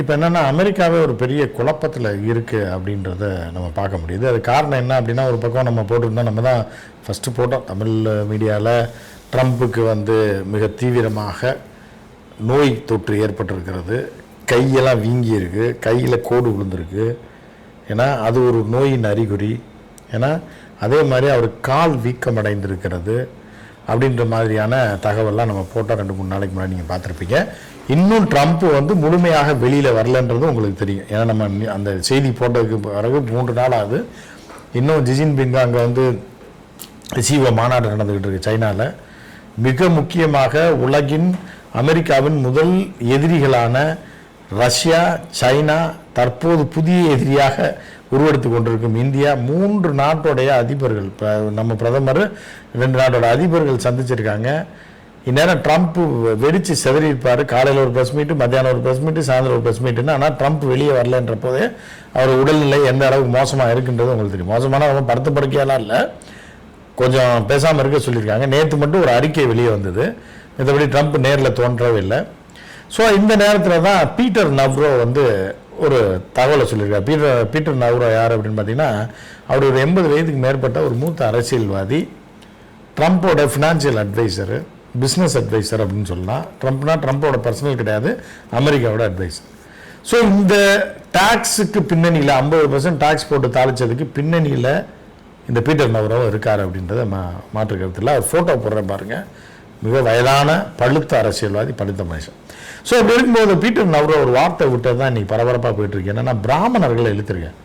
இப்போ என்னென்னா அமெரிக்காவே ஒரு பெரிய குழப்பத்தில் இருக்குது அப்படின்றத நம்ம பார்க்க முடியுது. அது காரணம் என்ன அப்படின்னா ஒரு பக்கம் நம்ம போட்டிருந்தோம் நம்ம தான் ஃபஸ்ட்டு போட்டோம். தமிழ் மீடியாவில் ட்ரம்ப்புக்கு வந்து மிக தீவிரமாக நோய் தொற்று ஏற்பட்டிருக்கிறது. கையெல்லாம் வீங்கி இருக்குது கையில் கோடு விழுந்திருக்கு. ஏன்னா அது ஒரு நோயின் அறிகுறி. ஏன்னா அதே மாதிரி அவர் கால் வீக்கம் அடைந்திருக்கிறது அப்படின்ற மாதிரியான தகவல்லாம் நம்ம போட்டால் ரெண்டு மூணு நாளைக்கு முன்னாடி நீங்கள் பார்த்துருப்பீங்க. இன்னும் ட்ரம்ப் வந்து முழுமையாக வெளியில் வரலன்றது உங்களுக்கு தெரியும். ஏன்னா நம்ம அந்த செய்தி போட்டதுக்கு பிறகு மூன்று நாள் ஆகுது. இன்னும் ஜிஜின்பிங் அங்கே வந்து சீவ மாநாடு நடந்துக்கிட்டு இருக்கு சைனாவில் மிக முக்கியமாக உலகின் அமெரிக்காவின் முதல் எதிரிகளான ரஷ்யா சைனா தற்போது புதிய எதிரியாக உருவெடுத்து கொண்டிருக்கும் இந்தியா மூன்று நாட்டோடைய அதிபர்கள். இப்போ நம்ம பிரதமர் ரெண்டு நாட்டோட அதிபர்கள் சந்திச்சிருக்காங்க. இந்நேரம் ட்ரம்ப் வெடிச்சு செதறியிருப்பார். காலையில் ஒரு ப்ரெஸ் மீட்டு மத்தியானம் ஒரு ப்ரெஸ் மீட்டு சாயந்தரம் ஒரு ப்ரெஸ் மீட்டுன்னு ஆனால் ட்ரம்ப் வெளியே வரலன்ற போதே அவர் உடல்நிலை எந்த அளவுக்கு மோசமாக இருக்குன்றது உங்களுக்கு தெரியும். மோசமான ரொம்ப படுத்த படுக்கையெல்லாம் இல்லை. கொஞ்சம் பேசாமல் இருக்க சொல்லியிருக்காங்க. நேற்று மட்டும் ஒரு அறிக்கை வெளியே வந்தது. மற்றபடி ட்ரம்ப் நேரில் தோன்றவே இல்லை. ஸோ இந்த நேரத்தில் தான் பீட்டர் நவ்ரோ வந்து ஒரு தகவலை சொல்லியிருக்கார். பீட்டர் பீட்டர் நவ்ரோ யார் அப்படின்னு பார்த்தீங்கன்னா அவர் ஒரு எண்பது வயதுக்கு மேற்பட்ட ஒரு மூத்த அரசியல்வாதி ட்ரம்ப்போட ஃபினான்ஷியல் அட்வைசரு பிஸ்னஸ் அட்வைசர் அப்படின்னு சொல்லலாம். ட்ரம்ப்னா ட்ரம்ப்போட பர்சனல் கிடையாது அமெரிக்காவோட அட்வைசர் ஸோ இந்த டாக்ஸுக்கு பின்னணியில் ஐம்பது பர்சன்ட் டாக்ஸ் போட்டு தாளிச்சதுக்கு பின்னணியில் இந்த பீட்டர் நவரோ இருக்கார் அப்படின்றத மா மாற்று இல்லை. அவர் ஃபோட்டோ போடுறேன் பாருங்கள் மிக வயதான பழுத்த அரசியல்வாதி பழுத்த மனுஷன். ஸோ அப்படி இருக்கும்போது பீட்டர் நவர ஒரு வார்த்தை விட்டது தான் இன்றைக்கி பரபரப்பாக போயிட்டுருக்கு ஏன்னா பிராமணர்களை இழுத்துருக்கேன்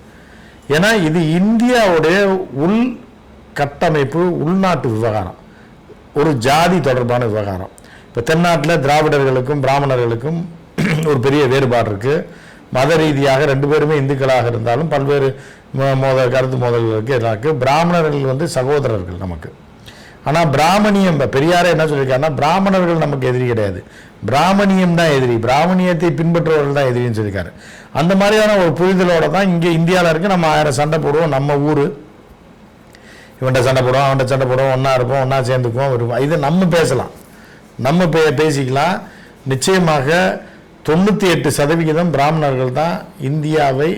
ஏன்னா இது இந்தியாவுடைய உள் கட்டமைப்பு உள்நாட்டு விவகாரம். ஒரு ஜாதி தொடர்பான விவகாரம். இப்போ தென்னாட்டில் திராவிடர்களுக்கும் பிராமணர்களுக்கும் ஒரு பெரிய வேறுபாடு இருக்குது மத ரீதியாக ரெண்டு பேருமே இந்துக்களாக இருந்தாலும் பல்வேறு மோ- மோத கருத்து மோதல்களுக்கு எல்லாம் இருக்குது பிராமணர்கள் வந்து சகோதரர்கள் நமக்கு. ஆனால் பிராமணியம் இப்போ பெரியாரே என்ன சொல்லியிருக்காருன்னா பிராமணர்கள் நமக்கு எதிரி கிடையாது. பிராமணியம் தான் எதிரி. பிராமணியத்தை பின்பற்றுபவர்கள் தான் எதிரின்னு சொல்லியிருக்காரு அந்த மாதிரியான ஒரு புரிதலோட தான் இங்கே இந்தியாவில் இருக்கு. நம்ம ஆயிரம் சண்டை போடுவோம் நம்ம ஊர். இவன்கிட்ட சண்டை போடுவோம் அவன்கிட்ட சண்டை போடுவோம் ஒன்றா இருப்போம் ஒன்றா சேர்ந்துக்குவோம் இருப்போம் இது நம்ம பேசலாம். நம்ம பே பேசிக்கலாம். நிச்சயமாக தொண்ணூற்றி எட்டு சதவிகிதம் பிராமணர்கள் தான் இந்தியாவை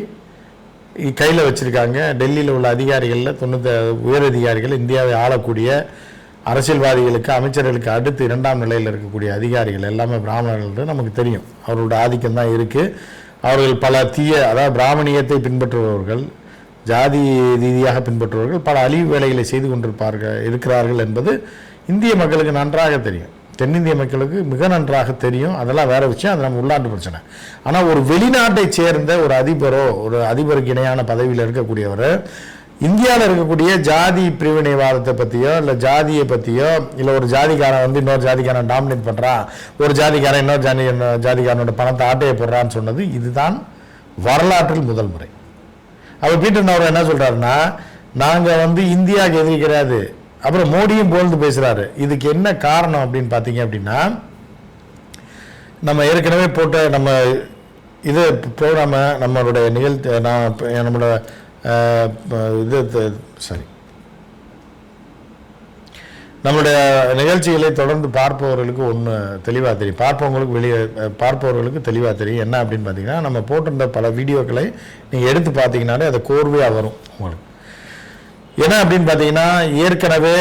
கையில் வச்சுருக்காங்க. டெல்லியில் உள்ள அதிகாரிகளில் தொண்ணூற்றி உயர் அதிகாரிகள் இந்தியாவை ஆளக்கூடிய அரசியல்வாதிகளுக்கு அமைச்சர்களுக்கு அடுத்து இரண்டாம் நிலையில் இருக்கக்கூடிய அதிகாரிகள் எல்லாமே பிராமணர்கள் நமக்கு தெரியும். அவர்களோட ஆதிக்கம் தான் இருக்குது அவர்கள் பல தீய அதாவது பிராமணியத்தை பின்பற்றுபவர்கள் ஜாதி ரீதியாக பின்பற்றுபவர்கள் பல அழிவு வேலைகளை செய்து கொண்டிருப்பார்கள் இருக்கிறார்கள் என்பது இந்திய மக்களுக்கு நன்றாக தெரியும். தென்னிந்திய மக்களுக்கு மிக நன்றாக தெரியும். அதெல்லாம் வேற விஷயம். அது நம்ம உள்நாட்டு பிரச்சனை. ஆனால் ஒரு வெளிநாட்டை சேர்ந்த ஒரு அதிபரோ ஒரு அதிபருக்கு இணையான பதவியில் இருக்கக்கூடியவர் இந்தியாவில் இருக்கக்கூடிய ஜாதி பிரிவினைவாதத்தை பற்றியோ இல்லை ஜாதியை பற்றியோ இல்லை ஒரு ஜாதிக்காரன் வந்து இன்னொரு ஜாதிக்காரன் டாமினேட் பண்ணுறான் ஒரு ஜாதிக்காரன் இன்னொரு ஜாதி ஜாதிக்காரனோட பணத்தை ஆட்டையை போடுறான்னு சொன்னது இதுதான் வரலாற்றில் முதல் முறை. அவர் பீட்டர் நவர் என்ன சொல்றாருன்னா நாங்கள் வந்து இந்தியாவுக்கு எதிரி கிடையாது. அப்புறம் மோடியும் புகழ்ந்து பேசுகிறாரு இதுக்கு என்ன காரணம் அப்படின்னு பார்த்தீங்க அப்படின்னா நம்ம ஏற்கனவே போட்ட நம்ம இது ப்ரோக்ராம நம்மளுடைய நிகழ்த்து நான் நம்மளோட இது சாரி. நம்மளுடைய நிகழ்ச்சிகளை தொடர்ந்து பார்ப்பவர்களுக்கு ஒன்று தெளிவாக தெரியும். பார்ப்பவங்களுக்கு வெளியே பார்ப்பவர்களுக்கு தெளிவாக தெரியும். என்ன அப்படின்னு பார்த்தீங்கன்னா நம்ம போட்டிருந்த பல வீடியோக்களை நீங்கள் எடுத்து பார்த்தீங்கன்னாலே அது கோர்வையாக வரும் உங்களுக்கு. என்ன அப்படின்னு பார்த்தீங்கன்னா ஏற்கனவே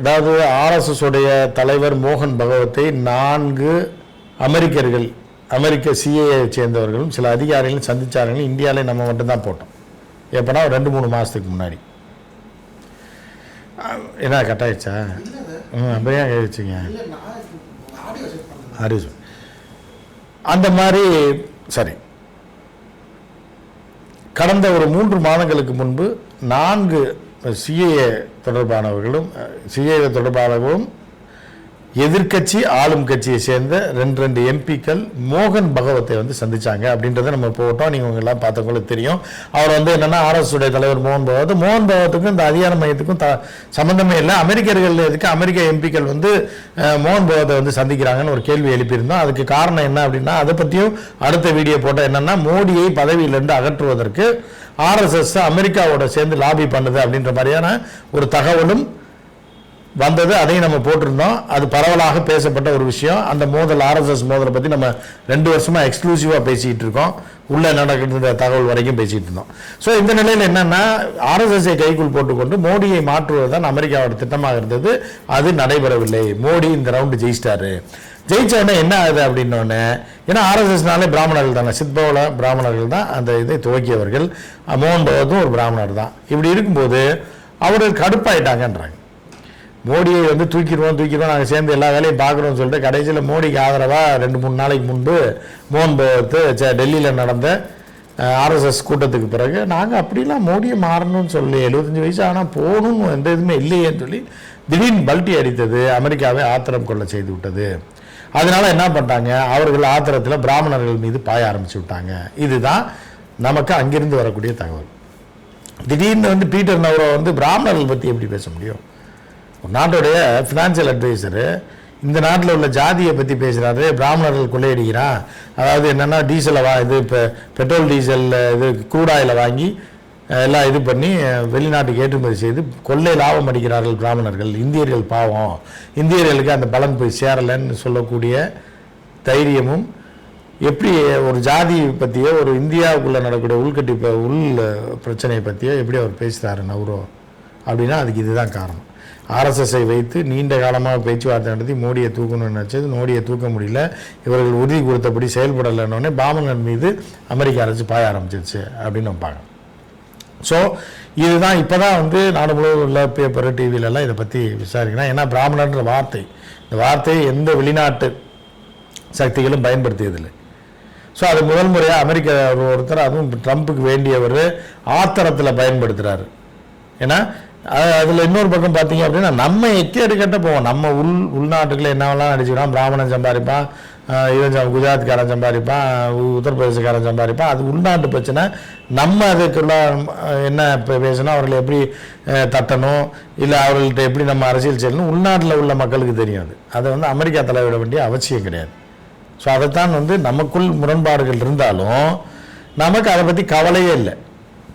அதாவது ஆர்எஸ்எஸ் உடைய தலைவர் மோகன் பகவத்தை நான்கு அமெரிக்கர்கள் அமெரிக்க சிஏஏ சேர்ந்தவர்களும் சில அதிகாரிகளும் சந்திச்சார்கள். இந்தியாவிலே நம்ம மட்டும்தான் போட்டோம். எப்போனா ஒரு ரெண்டு மூணு மாதத்துக்கு முன்னாடி. என்ன கட் ஆயிடுச்சா ம் அப்படியே ஏன் ஆடியோ ஹரிசு அந்த மாதிரி சரி. கடந்த ஒரு மூன்று மாதங்களுக்கு முன்பு நான்கு சிஏஏ தொடர்பானவர்களும் சிஏஏ தொடர்பானவர்களும் எதிர்க்கட்சி ஆளும் கட்சியை சேர்ந்த ரெண்டு ரெண்டு எம்பிக்கள் மோகன் பகவத்தை வந்து சந்திச்சாங்க. அப்படின்றத நம்ம போட்டோம் நீங்க உங்க எல்லாம் பார்த்தவங்களுக்கு தெரியும். அவர் வந்து என்னன்னா ஆர்எஸ் உடைய தலைவர் மோகன் பகவத். மோகன் பகவத்துக்கும் இந்த அதிகார மையத்துக்கும் த சம்பந்தமே இல்லை. அமெரிக்கர்கள் எதுக்கு அமெரிக்க எம்பிக்கள் வந்து மோகன் பகவத்தை வந்து சந்திக்கிறாங்கன்னு ஒரு கேள்வி எழுப்பியிருந்தோம். அதுக்கு காரணம் என்ன அப்படின்னா அதை பற்றியும் அடுத்த வீடியோ போட்டால் என்னன்னா மோடியை பதவியிலிருந்து அகற்றுவதற்கு ஆர்எஸ்எஸ் அமெரிக்காவோட சேர்ந்து லாபி பண்ணுது அப்படின்ற மாதிரியான ஒரு தகவலும் வந்தது அதையும் நம்ம போட்டிருந்தோம். அது பரவலாக பேசப்பட்ட ஒரு விஷயம். அந்த மோதல் ஆர்எஸ்எஸ் மோதலை பற்றி நம்ம ரெண்டு வருஷமாக எக்ஸ்க்ளூசிவாக பேசிகிட்டு இருக்கோம். உள்ளே நடக்கிற தகவல் வரைக்கும் பேசிகிட்டு இருந்தோம். ஸோ இந்த நிலையில் என்னென்னா ஆர்எஸ்எஸ்ஐ கைக்குள் போட்டுக்கொண்டு மோடியை மாற்றுவது தான் அமெரிக்காவோட திட்டமாக இருந்தது. அது நடைபெறவில்லை. மோடி இந்த ரவுண்டு ஜெயிச்சிட்டாரு. ஜெயிச்சவுடனே என்ன ஆகுது அப்படின்னோடனே ஏன்னா ஆர்எஸ்எஸ்னாலே பிராமணர்கள் தானே. சித்பவல பிராமணர்கள் தான் அந்த இதை துவக்கியவர்கள். மோகன் பகவத்தும் ஒரு பிராமணர் தான். இப்படி இருக்கும்போது அவர்கள் கடுப்பாயிட்டாங்கன்றாங்க. மோடியை வந்து தூக்கிடுவோம் தூக்கிடுவோம் நாங்கள் சேர்ந்து எல்லா வேலையும் பார்க்குறோம்னு சொல்லிட்டு கடைசியில் மோடிக்கு ஆதரவாக ரெண்டு மூணு நாளைக்கு முன்பு மோகன் பகவத் டெல்லியில் நடந்த ஆர்எஸ்எஸ் கூட்டத்துக்கு பிறகு நாங்கள் அப்படிலாம் மோடியை மாறணும்னு சொல்லி எழுபத்தஞ்சு வயசு ஆனால் போகணும்னு எந்த இதுவுமே இல்லையேன்னு சொல்லி திடீர்னு பல்ட்டி அடித்தது அமெரிக்காவை ஆத்திரம் கொள்ள செய்து விட்டது. அதனால் என்ன பண்ணிட்டாங்க? அவர்கள் ஆத்திரத்தில் பிராமணர்கள் மீது பாய ஆரம்பிச்சு விட்டாங்க. இதுதான் நமக்கு அங்கிருந்து வரக்கூடிய தகவல். திடீர்னு வந்து பீட்டர் நவரோ வந்து பிராமணர்கள் பற்றி எப்படி பேச முடியும்? நாட்டுடைய ஃபினான்சியல் அட்வைசரு இந்த நாட்டில் உள்ள ஜாதியை பற்றி பேசுகிறாரு பிராமணர்கள் கொள்ளையடிக்கிறான். அதாவது என்னென்னா டீசலை வா இது இப்போ பெட்ரோல் டீசலில் இது crude வாங்கி எல்லாம் இது பண்ணி வெளிநாட்டுக்கு ஏற்றுமதி செய்து கொள்ளை லாபம் அடிக்கிறார்கள் பிராமணர்கள். இந்தியர்கள் பாவம். இந்தியர்களுக்கு அந்த பலன் போய் சேரலைன்னு சொல்லக்கூடிய தைரியமும் எப்படி ஒரு ஜாதி பற்றியோ ஒரு இந்தியாவுக்குள்ளே நடக்கக்கூடிய உள்கட்டி உள் பிரச்சனையை பற்றியோ எப்படி அவர் பேசுகிறாரு நவ்ரோ? அப்படின்னா அதுக்கு இதுதான் காரணம். ஆர்எஸ்எஸ்ஐ வைத்து நீண்ட காலமாக பேச்சுவார்த்தை நடத்தி மோடியை தூக்கணும்னு நினச்சது. மோடியை தூக்க முடியல. இவர்கள் உறுதி கொடுத்தபடி செயல்படலைன்னொடனே பாமணன் மீது அமெரிக்க அரசு பாய ஆரம்பிச்சிருச்சு அப்படின்னு நம்ம பார்க்கணும். ஸோ இதுதான் இப்போ தான் வந்து நாடு முழுவதும் உள்ள பேப்பர் டிவிலெல்லாம் இதை பற்றி விசாரிக்கணும். ஏன்னா பிராமணன்ற வார்த்தை இந்த வார்த்தையை எந்த வெளிநாட்டு சக்திகளும் பயன்படுத்தியதில்லை. ஸோ அது முதல் முறையாக அமெரிக்க ஒரு ஒருத்தர் அதுவும் ட்ரம்ப்புக்கு வேண்டியவர் ஆத்திரத்தில் பயன்படுத்துகிறாரு ஏன்னா அதில் இன்னொரு பக்கம் பார்த்தீங்க அப்படின்னா நம்ம எக்கேடு கட்ட போவோம். நம்ம உள் உள்நாட்டுக்குள்ள என்னவெல்லாம் நடிச்சுக்கிறோம்? பிராமணன் சம்பாதிப்பான் இவன் சம்- குஜராத்காரன் சம்பாதிப்பான் உத்தரப்பிரதேசக்காரன் சம்பாதிப்பான். அது உள்நாட்டு பிரச்சனை. நம்ம அதுக்குள்ள என்ன இப்போ பேசணும்? அவர்களை எப்படி தட்டணும்? இல்லை அவர்கள்ட்ட எப்படி நம்ம அரசியல் செய்யணும்? உள்நாட்டில் உள்ள மக்களுக்கு தெரியும் அது. அதை வந்து அமெரிக்கா தலைவிட வேண்டிய அவசியம் கிடையாது. ஸோ அதைத்தான் வந்து நமக்குள் முரண்பாடுகள் இருந்தாலும் நமக்கு அதை பற்றி கவலையே இல்லை.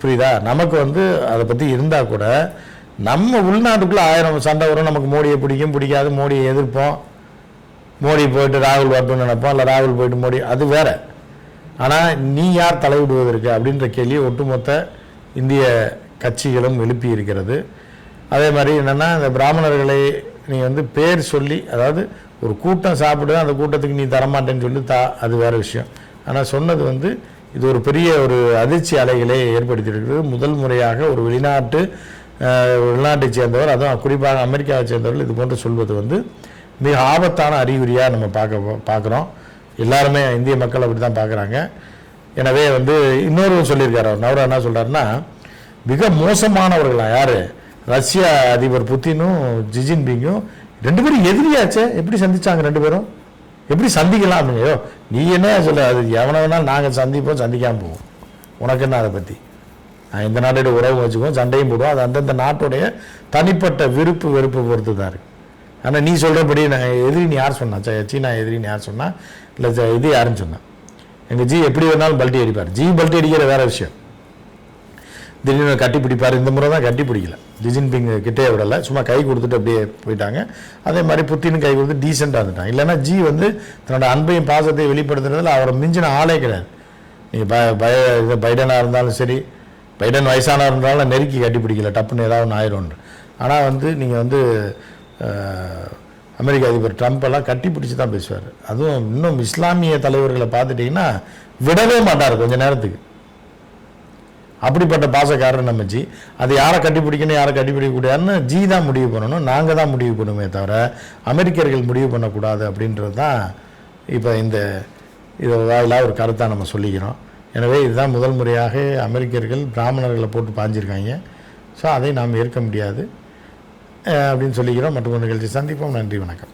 புரியுதா? நமக்கு வந்து அதை பற்றி இருந்தால் கூட நம்ம உள்நாட்டுக்குள்ளே ஆயிரம் சண்டை வரும். நமக்கு மோடியை பிடிக்கும் பிடிக்காது மோடியை எதிர்ப்போம். மோடி போயிட்டு ராகுல் வரட்டும்னு நினைப்போம். இல்லை ராகுல் போயிட்டு மோடி அது வேற. ஆனால் நீ யார் தலையிடுவதற்கு அப்படின்ற கேள்வி ஒட்டுமொத்த இந்திய கட்சிகளும் எழுப்பி இருக்கிறது. அதே மாதிரி என்னென்னா இந்த பிராமணர்களை நீ வந்து பேர் சொல்லி அதாவது ஒரு கூட்டம் சாப்பிடு அந்த கூட்டத்துக்கு நீ தரமாட்டேன்னு சொல்லி தா அது வேற விஷயம். ஆனால் சொன்னது வந்து இது ஒரு பெரிய ஒரு அதிர்ச்சி அலைகளை ஏற்படுத்தியிருக்கிறது. முதல் முறையாக ஒரு வெளிநாட்டு உள்நாட்டை சேர்ந்தவர் அதுவும் குறிப்பாக அமெரிக்காவை சேர்ந்தவர்கள் இது போன்று சொல்வது வந்து மிக ஆபத்தான அறிகுறியாக நம்ம பார்க்க பார்க்குறோம். எல்லாருமே இந்திய மக்கள் அப்படி தான் பார்க்குறாங்க. எனவே வந்து இன்னொரு சொல்லியிருக்காரு அவர். நவரா என்ன சொல்கிறாருன்னா மிக மோசமானவர்களா யார்? ரஷ்ய அதிபர் புத்தினும் ஜிஜின்பிங்கும் ரெண்டு பேரும் எதிரியாச்சே? எப்படி சந்திச்சாங்க ரெண்டு பேரும்? எப்படி சந்திக்கலாம் அப்படிங்கயோ நீ என்ன சொல்ல அது எவனை வேணாலும் நாங்கள் சந்திப்போம் சந்திக்காமல் போவோம். உனக்கு என்ன அதை பற்றி இந்த நாட்டோட உறவு வச்சுக்குவோம் சண்டையும் போடுவோம். அது அந்தந்த நாட்டுடைய தனிப்பட்ட விருப்பு வெறுப்பு பொறுத்து தான் இருக்குது ஆனால் நீ சொல்கிறபடி நான் எதிரின்னு யார் சொன்னா? ச- சீனா எதிரின்னு யார் சொன்னால் இல்லை இது யாருன்னு சொன்னா? எங்கள் ஜி எப்படி வேணாலும் பல்ட்டி அடிப்பார். ஜி பல்ட்டி அடிக்கிற வேற விஷயம். திடீர்னு கட்டி பிடிப்பார். இந்த முறை தான் கட்டி பிடிக்கல. ஜிஜின்பிங் கிட்டே விடலை. சும்மா கை கொடுத்துட்டு அப்படியே போயிட்டாங்க. அதே மாதிரி புத்தினும் கை கொடுத்து டீசெண்டாக இருந்துட்டாங்க. இல்லைன்னா ஜி வந்து தன்னோட அன்பையும் பாசத்தையும் வெளிப்படுத்துறதுல அவரை மிஞ்சின ஆளே கிடையாது. நீங்கள் ப பய இது பைடனாக இருந்தாலும் சரி பைடன் வயசானவர் இருந்தாலும் நெருக்கி கட்டி பிடிக்கல டப்புன்னு ஏதாவது ஒன்று ஆனால் வந்து நீங்கள் வந்து அமெரிக்க அதிபர் ட்ரம்ப் எல்லாம் கட்டி பிடிச்சி தான் பேசுவார். அதுவும் இன்னும் இஸ்லாமிய தலைவர்களை பார்த்துட்டிங்கன்னா விடவே மாட்டார் கொஞ்ச நேரத்துக்கு. அப்படிப்பட்ட பாசக்காரர் நம்ம ஜி. அது யாரை கட்டிப்பிடிக்கணும் யாரை கட்டிப்பிடிக்கக்கூடாதுன்னு ஜி தான் முடிவு பண்ணணும் நாங்கள் தான் முடிவு பண்ணுமே தவிர அமெரிக்கர்கள் முடிவு பண்ணக்கூடாது அப்படின்றது தான் இப்போ இந்த இது வாயிலாக ஒரு கருத்தாக நம்ம சொல்லிக்கிறோம். எனவே இதுதான் முதல் முறையாக அமெரிக்கர்கள் பிராமணர்களை போட்டு பாஞ்சிருக்காங்க ஸோ அதை நாம் ஏற்க முடியாது. அப்படின்னு சொல்லிக்கிறோம். மற்றும் ஒரு நிகழ்ச்சி சந்திப்போம். நன்றி வணக்கம்.